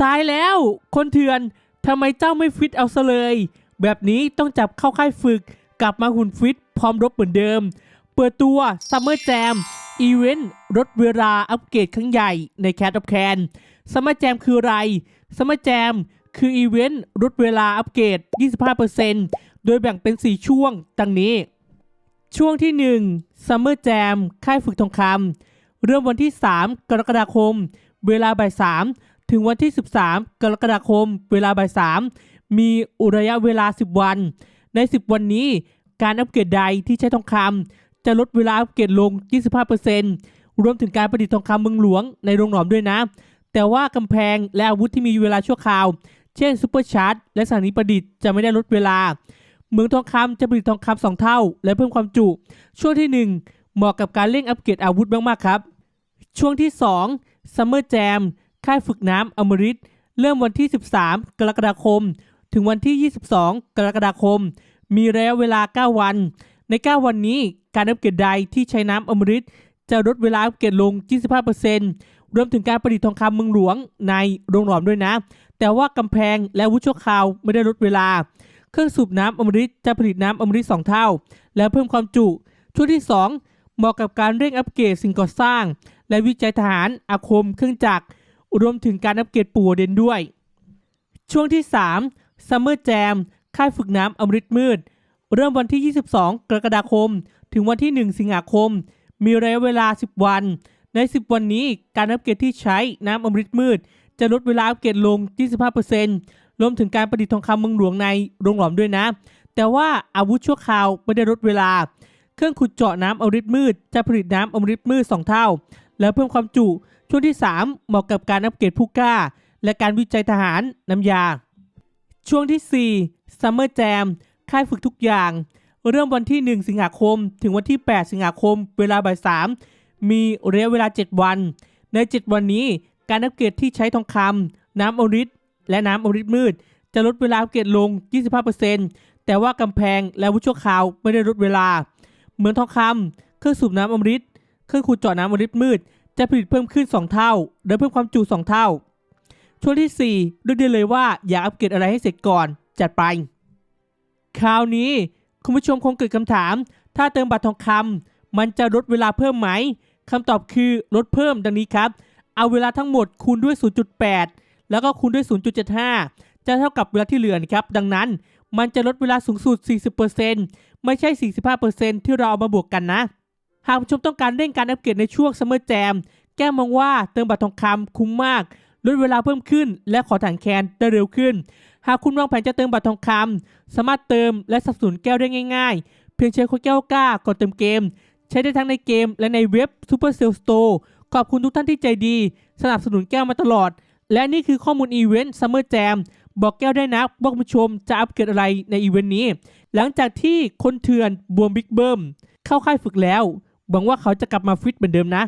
ตายแล้ว คนเถื่อนทำไมเจ้าไม่ฟิตเอาซะเลย แบบนี้ต้องจับเข้าค่ายฝึก กลับมาหุ่นฟิต พร้อมรบเหมือนเดิม เปิดตัว Summer Jam อีเวนต์ลดเวลาอัปเกรดครั้งใหญ่ใน Cat of Can Summer Jam คืออะไร Summer Jam คืออีเวนต์ลดเวลาอัปเกรด 25%โดยแบ่งเป็น 4 ช่วงดังนี้ ช่วงที่ 1 Summer Jam ค่ายฝึกทองคำเริ่มวันที่ 3 กรกฎาคม เวลาบ่าย3 ถึงวันที่ 13 กรกฎาคม เวลาบ่าย3มีอุระยะเวลา 10 วัน ใน 10 วันนี้ การอัปเกรดใดที่ใช้ทองคำจะลดเวลาอัปเกรดลง 25%รวมถึงการประดิษฐ์ทองคำเมืองหลวงในโรงหลอมด้วยนะ แต่ว่ากำแพงและอาวุธที่มีเวลาชั่วคราว เช่นซูเปอร์ชาร์จและสถานีประดิษฐ์จะไม่ได้ลดเวลาเมืองทองคำจะผลิตทองคำสองเท่า และเพิ่มความจุ ช่วงที่ 1 เหมาะกับการเร่งอัปเกรดอาวุธมาก ๆ ครับ ช่วงที่ 2 Summer Jam ค่ายฝึกน้ำอมฤตเริ่มวันที่ 13 กรกฎาคม ถึงวันที่ 22 กรกฎาคม มีระยะเวลา 9 วัน ใน 9 วันนี้การอัปเกรดใดที่ใช้น้ำอมฤตจะลดเวลาอัปเกรดลง 25%รวมถึงการประดิษฐ์ทองคำเมืองหลวงในโรงหลอมด้วยนะ แต่ว่ากำแพงและวุธชั่วคราวไม่ได้ลดเวลา เครื่องสูบน้ำอมฤตจะผลิตน้ำอมฤตสองเท่า และเพิ่มความจุ ช่วงที่ 2 เหมาะกับการเร่งอัปเกรดสิ่งก่อสร้าง และวิจัยทหารอาคม เครื่องจักร รวมถึงการอัปเกรดปู่เด่นด้วย ช่วงที่ 3 Summer Jam ค่ายฝึกน้ำอมฤตมืด เริ่มวันที่ 22 กรกฎาคม ถึงวันที่ 1 สิงหาคม มีระยะเวลา 10 วัน ใน 10 วันนี้การอัปเกรดที่ใช้น้ำอมฤตมืด จะลดเวลาอัปเกรดลง 25%รวมถึงการประดิษฐ์ทองคำเมืองหลวงในโรงหลอมด้วยนะ แต่ว่าอาวุธชั่วคราวไม่ได้ลดเวลา เครื่องขุดเจาะน้ำอมฤตมืด จะผลิตน้ำอมฤตมืด 2 เท่า และเพิ่มความจุ ช่วงที่ 3 เหมาะกับการอัปเกรดผู้กล้า และการวิจัยทหารน้ำยา ช่วงที่ 4 Summer Jam ค่ายฝึกทุกอย่าง เริ่มวันที่ 1 สิงหาคม ถึงวันที่ 8 สิงหาคม เวลาบ่าย3มีระยะเวลา 7 วัน ใน 7 วันนี้การอัปเกรดที่ใช้ทองคำน้ำอมฤตและน้ำอมฤตมืด จะลดเวลาอัปเกรดลง 25%แต่ว่ากำแพงและวุชั่วคราวไม่ได้ลดเวลา เหมือนทองคำเครื่องสูบน้ำอมฤตเครื่องขุดเจาะน้ำอมฤตมืด จะผลิตเพิ่มขึ้น 2 เท่าและเพิ่มความจุ 2 เท่า ช่วงที่ 4 ดูได้เลยว่าอยากอัปเกรดอะไรให้เสร็จก่อนจัดไป คราวนี้คุณผู้ชมคงเกิดคำถาม ถ้าเติมบัตรทองคำมันจะลดเวลาเพิ่มไหมคำตอบคือลดเพิ่มดังนี้ครับ เอาเวลาทั้งหมดคูณด้วย 0.8 แล้วก็คูณด้วย 0.75 จะเท่ากับเวลาที่เหลือนะครับ ดังนั้นมันจะลดเวลาสูงสุด 40%ไม่ใช่ 45%ที่เราเอามาบวกกันนะ หากผู้ชมต้องการเร่งการอัปเกรดในช่วง Summer Jam แก้มองว่าเติมบัตรทองคำคุ้มมากลดเวลาเพิ่มขึ้น และขอถ่านแคนได้เร็วขึ้น หากคุณวางแผนจะเติมบัตรทองคำสามารถเติมและสนับสนุนแก้วได้ง่ายๆ เพียงใช้โค้ดแก้วกล้าก่อนเติมเกม ใช้ได้ทั้งในเกมและในเว็บ Super Sale Store ขอบคุณทุกท่านที่ใจดี สนับสนุนแก้วมาตลอด และนี่คือข้อมูลอีเวนต์ Summer Jam บอกแก้วได้นะว่าผู้ชมจะอัปเกรดอะไรในอีเวนต์นี้ หลังจากที่คนเถื่อนบวมบิ๊กเบิ้มเข้าค่ายฝึกแล้ว หวังว่าเขาจะกลับมาฟิตเหมือนเดิมนะ